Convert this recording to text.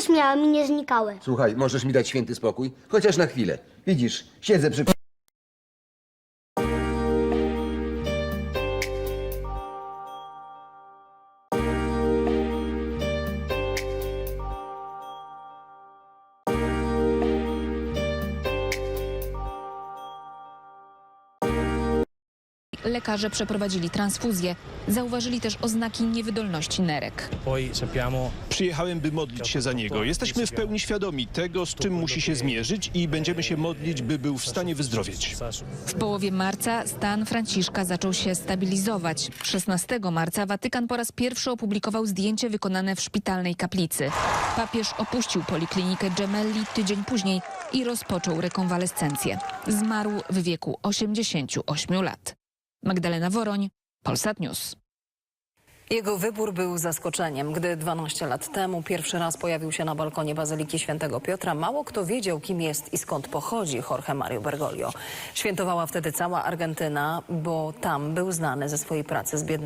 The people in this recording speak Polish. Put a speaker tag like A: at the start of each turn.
A: też miałem i nie znikały.
B: Słuchaj, możesz mi dać święty spokój? Chociaż na chwilę. Widzisz, siedzę przy...
C: Lekarze przeprowadzili transfuzję. Zauważyli też oznaki niewydolności nerek.
D: Przyjechałem, by modlić się za niego. Jesteśmy w pełni świadomi tego, z czym musi się zmierzyć i będziemy się modlić, by był w stanie wyzdrowieć.
C: W połowie marca stan Franciszka zaczął się stabilizować. 16 marca Watykan po raz pierwszy opublikował zdjęcie wykonane w szpitalnej kaplicy. Papież opuścił poliklinikę Gemelli tydzień później i rozpoczął rekonwalescencję. Zmarł w wieku 88 lat. Magdalena Woroń, Polsat News.
E: Jego wybór był zaskoczeniem. Gdy 12 lat temu pierwszy raz pojawił się na balkonie Bazyliki Świętego Piotra, mało kto wiedział, kim jest i skąd pochodzi Jorge Mario Bergoglio. Świętowała wtedy cała Argentyna, bo tam był znany ze swojej pracy z biednymi.